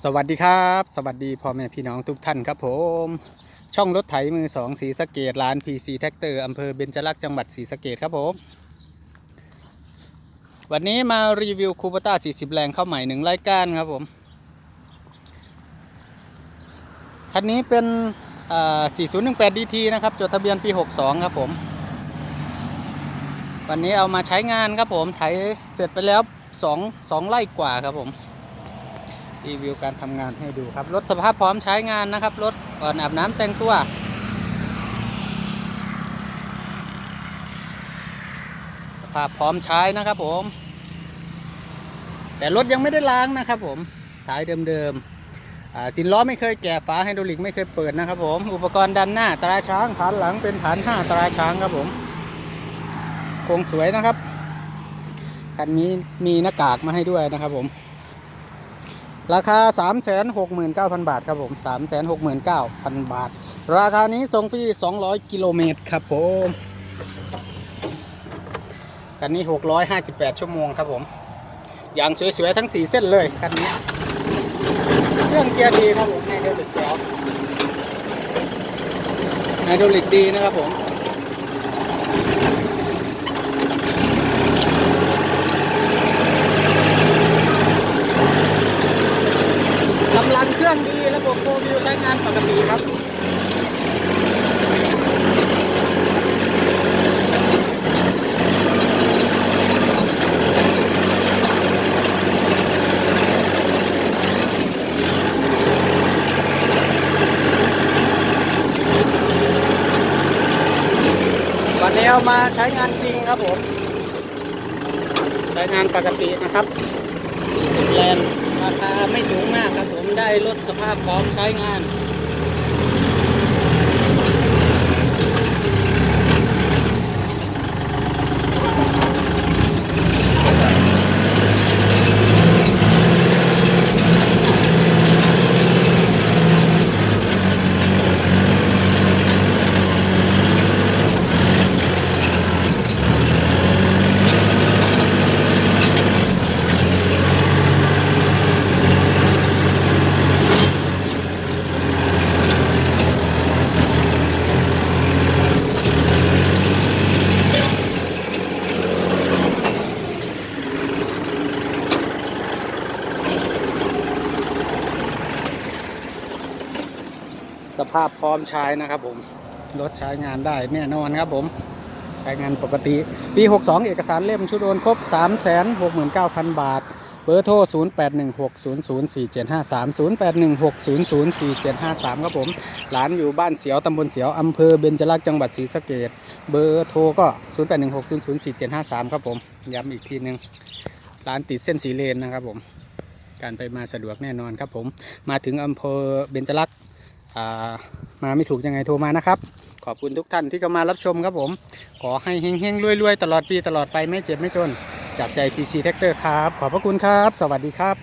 สวัสดีครับ สวัสดีพ่อแม่พี่น้องทุกท่านครับผม ช่องรถไถมือสองสีสะเกดร้าน PC แท็กเตอร์อำเภอเบญจลักษณ์จังหวัดศรีสะเกดครับผม วันนี้มารีวิวคูปต้า 40 แรงเข้าใหม่หนึ่งรายการครับผมคันนี้เป็นอ่า4018 DT นะครับ จดทะเบียนปี 62 ครับผม วันนี้เอามาใช้งานครับผม ไถเสร็จไปแล้ว2 2ไร่กว่าครับผม รีวิวการทำงานให้ดูครับ รถสภาพพร้อมใช้งานนะครับ รถก่อนอาบน้ำแต่งตัว สภาพพร้อมใช้นะครับผม แต่รถยังไม่ได้ล้างนะครับผมท้ายเดิมๆสินล้อไม่เคยแกะฝาไฮดรอลิกไม่เคยเปิดนะครับผม อุปกรณ์ดันหน้าตราช้างฐานหลังเป็นฐานห้าตราช้างครับผมโครงสวยนะครับคันนี้มีหน้ากากมาให้ด้วยนะครับผม ราคา 369,000 บาทครับผม 369,000 บาท ราคานี้ส่งฟรี 200 กิโลเมตรครับผมคันนี้ 658 ชั่วโมงครับผมอย่างสวยๆ ทั้ง 4 เส้นเลยคันนี้ เครื่องเกียร์ดีครับผมไฮดรอลิกแล้วไฮดรอลิกดีนะครับผม กำลังเครื่องดีระบบโฟวิวใช้งานปกติครับวันนี้เอามาใช้งานจริงครับผม ใช้งานปกตินะครับแลนด์ ราคาไม่สูงมากครับผมได้ลดสภาพพร้อมใช้งาน ภาพพร้อมใช้นะครับผม รถใช้งานได้แน่นอนครับผม ใช้งานปกติ ปี 62 เอกสารเล่มชุดโอนครบ 369,000 บาท เบอร์โทร 0816004753 0816004753 ครับผมร้านอยู่บ้านเสียวตำบลเสียวอำเภอเบญจลักษณ์จังหวัดศรีสะเกดเบอร์โทรก็ 0816004753 ครับผม ย้ำอีกทีนึงร้านติดเส้นสีเลนนะครับผม การไปมาสะดวกแน่นอนครับผม มาถึงอำเภอเบญจลักษณ์ มาไม่ถูกยังไงโทรมานะครับ ขอบคุณทุกท่านที่เข้ามารับชมครับผม ขอให้เฮงๆรวยๆ ตลอดปีตลอดไปไม่เจ็บไม่จน จากใจ PC Tractor ครับ ขอบพระคุณครับ สวัสดีครับ